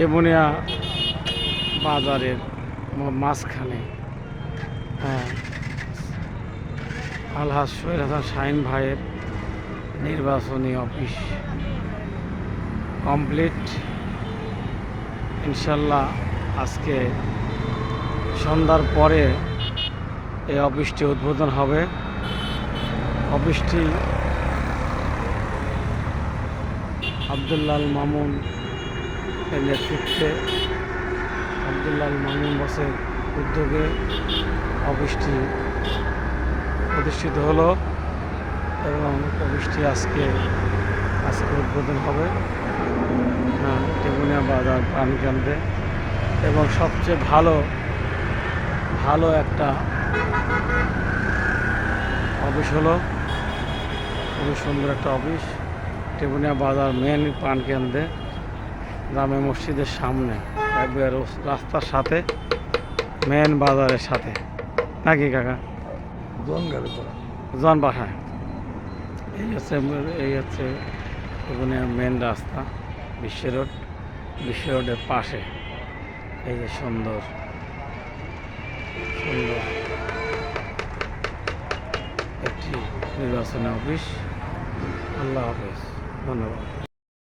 টেমুনিয়া বাজারের মাঝখানে। হ্যাঁ। হাসান শাহিন ভাইয়ের নির্বাচনী অফিস। কমপ্লিট। ইনশাল্লাহ আজকে সন্ধ্যার পরে এই অফিসটি উদ্বোধন হবে। অফিসটি আবদুল্লাল মামুন এর নেতৃত্বে আবদুল্লাল মামুন বসের উদ্যোগে অফিসটি প্রতিষ্ঠিত হলো এবং অফিসটি আজকে আজকে উদ্বোধন হবে। টেগুনিয়া বাজার প্রাণকেন্দ্রে। এবং সবচেয়ে ভালো ভালো একটা অফিস হলো, খুবই সুন্দর একটা অফিস। টেগুনিয়া বাজার মেন প্রাণকেন্দ্রে। গ্রামে মসজিদের সামনে একবার রাস্তার সাথে মেন বাজারের সাথে। নাকি কাকা? জন বাসায় এই হচ্ছে এই হচ্ছে ওখানে মেন রাস্তা বিশ্ব রোড। বিশ্ব রোডের পাশে। এই যে সুন্দর। সুন্দর। একটি নির্বাচনী অফিস। আল্লাহ হাফিজ। ধন্যবাদ।